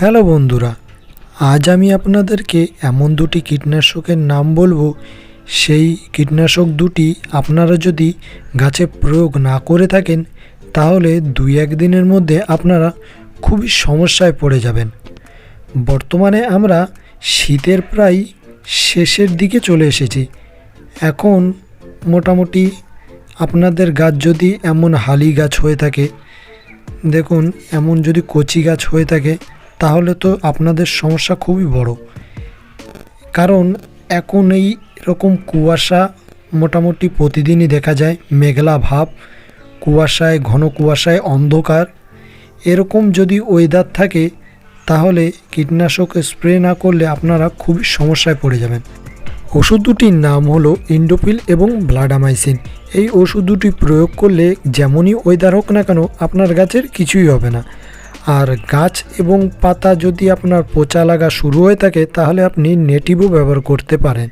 Hello বন্ধুরা, আজ আমি আপনাদেরকে এমন দুটি কীটনাশকের নাম বলব। সেই কীটনাশক দুটি আপনারা যদি গাছে প্রয়োগ না করে থাকেন, তাহলে দুই এক দিনের মধ্যে আপনারা খুবই সমস্যায় পড়ে যাবেন। বর্তমানে আমরা শীতের প্রায় শেষের দিকে চলে এসেছি। এখন মোটামুটি আপনাদের গাছ যদি এমন হালি গাছ হয়ে থাকে, দেখুন, এমন যদি কচি গাছ হয়ে থাকে তাহলে তো আপনাদের সমস্যা খুবই বড়। কারণ এখন এই রকম কুয়াশা মোটামুটি প্রতিদিনই দেখা যায়, মেঘলা ভাব, কুয়াশায়, ঘন কুয়াশায় অন্ধকার। এরকম যদি ওয়েদার থাকে, তাহলে কীটনাশক স্প্রে না করলে আপনারা খুবই সমস্যায় পড়ে যাবেন। ওষুধ দুটির নাম হলো ইন্ডোপিল এবং ব্লাডামাইসিন এই ওষুধ দুটি প্রয়োগ করলে যেমনই ওয়েদার হোক না কেন, আপনার গাছের কিছুই হবে না। আর গাছ এবং পাতা যদি আপনার পচা লাগা শুরু হয়ে থাকে, তাহলে আপনি নেটিভও ব্যবহার করতে পারেন।